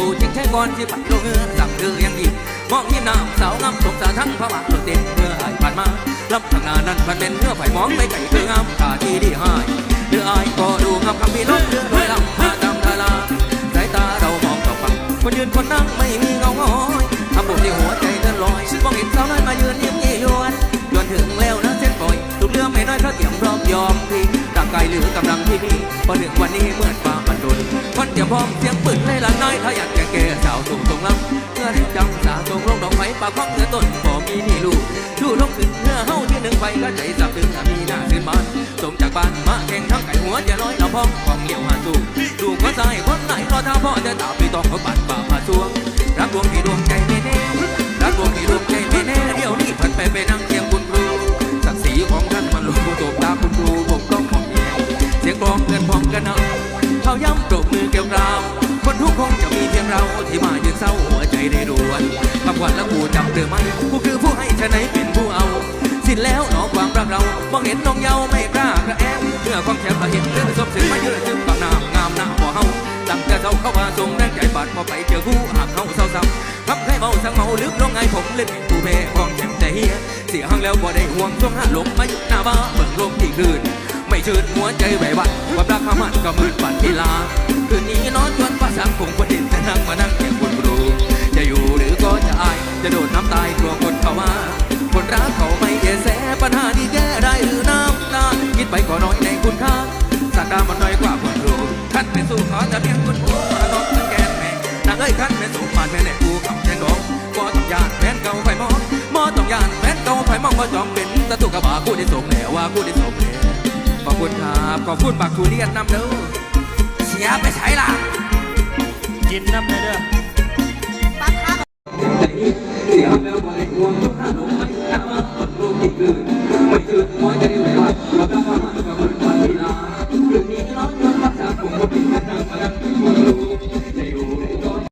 ก่อนที่ผัดลงเงือสั่งเธอยังดีมองยิ้มน้ำสาวงามสมสารทั้งพระบาทรถเต็มเมื่อไอ้ผ่านมาลำทางนานั้นมันเป็นเนื้อไผ่มองไปไก่คืองามตาที่ดีให้เนื้อไอ้ก็ดูงามคำพี่น้องด้วยลำมาตามทาราสายตาเรามองต่อฟังคนยืนคนนั่งไม่มีเงาง้อยทำบุญที่หัวใจเดินลอยมองเห็นสาวน้อยมายืนยิ้มยี่ยวนจนถึงแล้วนะเส้นปล่อยลูกเรื่อไม่น้อยเพราะเตรียมพร้อมยอมพี่ร่างกายเหลือกำลังที่มีพอถึงวันนี้เมื่อฟ้ามันดุนคนเตรียมพร้อมเำสาตรงลงดอกไม้ปากของเธอต้นพอมีนี่ลูกชูลงขึ้นเนื้อเฮาที่หนึ่งไปก็ใจสับถึงมีหน้าขึ้นบ้านส่งจากบ้านมาแข่งทั้งไก่หัวจะลอยเราพ้องของเหี่ยวหาสู้ดูก็ใจคนไหนรอท่าพ่อจะตาไปต้องเขาปัดป่าผาสวงรักดวงที่ดวงใจไม่แน่รักดวงที่ดวงใจไม่แน่เดี๋ยวนี้พันไปไปนั่งเคียงคุณครูศักดิ์ศรีของท่านมันลงตกตาคุณครูผมต้องมองเองเสียงกลองเกินพร้อมกันนะเขาย้ำปรบมือเกลียวกราวคนทุกคงจะมีเพียงเราที่มายืนเศร้า กูจำเธอไหมผู้คือผู้ให้ชะไหนเป็นผู้เอา สิ้นแล้วหนอความรักเรามองเห็นน้องเยาไม่กล้ากระแอมเมื่อความแคบเราเห็นเรื่องสมถึงมาเยอะจึงต่างหน้างามหน้าบ่เฮาตั้งแต่เศร้าเข้ามาส่งแรงใจบาดพอไปเจอคู่หากเขาเศร้าซ้ำทำให้เมาสังเมาลึกลงไงผมเล่นผู้แพ้ของแข็งแต่เฮียเสียหังแล้วบ่ได้ห่วงช่วงห้าลมมาอยู่หน้าบ้าเบิ่งลมที่คืนไม่ชื่นหัวใจไหวหวั่นความรักข้ามันก็มือนฝันที่ลาคืนนี้นอนจวน น้ำตายกลัวคนเข้ามาคนรักเขาไม่เยแสปัญหาที่แก้ได้หรือน้ำตาคิดไปก็น้อยในคุณค่าสักดามันน้อยกว่าคนรู้ขั้นเป็นสู้ขอจะเพียงคนครูน้องสังแกนแม่นางเอ้ยขั้นเป็นสู้ปานแม่แน่กูกับแจ้งน้องบ่ต้องยานแฟนเก่าไฟมองบ่ต้องยานแฟนเก่าไฟมองบ่จองเป็นตะตุกกระบากูได้ส่งแล้วว่ากูได้ส่งแล้วขอบคุณครับขอบคุณปากทุเรียนนำเด้อเสียไปใช้ละกินน้ำเลย คือไม่คือหัวใจไม่รักเราต้องมาหาความมันมันดีนะคืนนี้ร้อนร้อนรักษาผมก็เป็น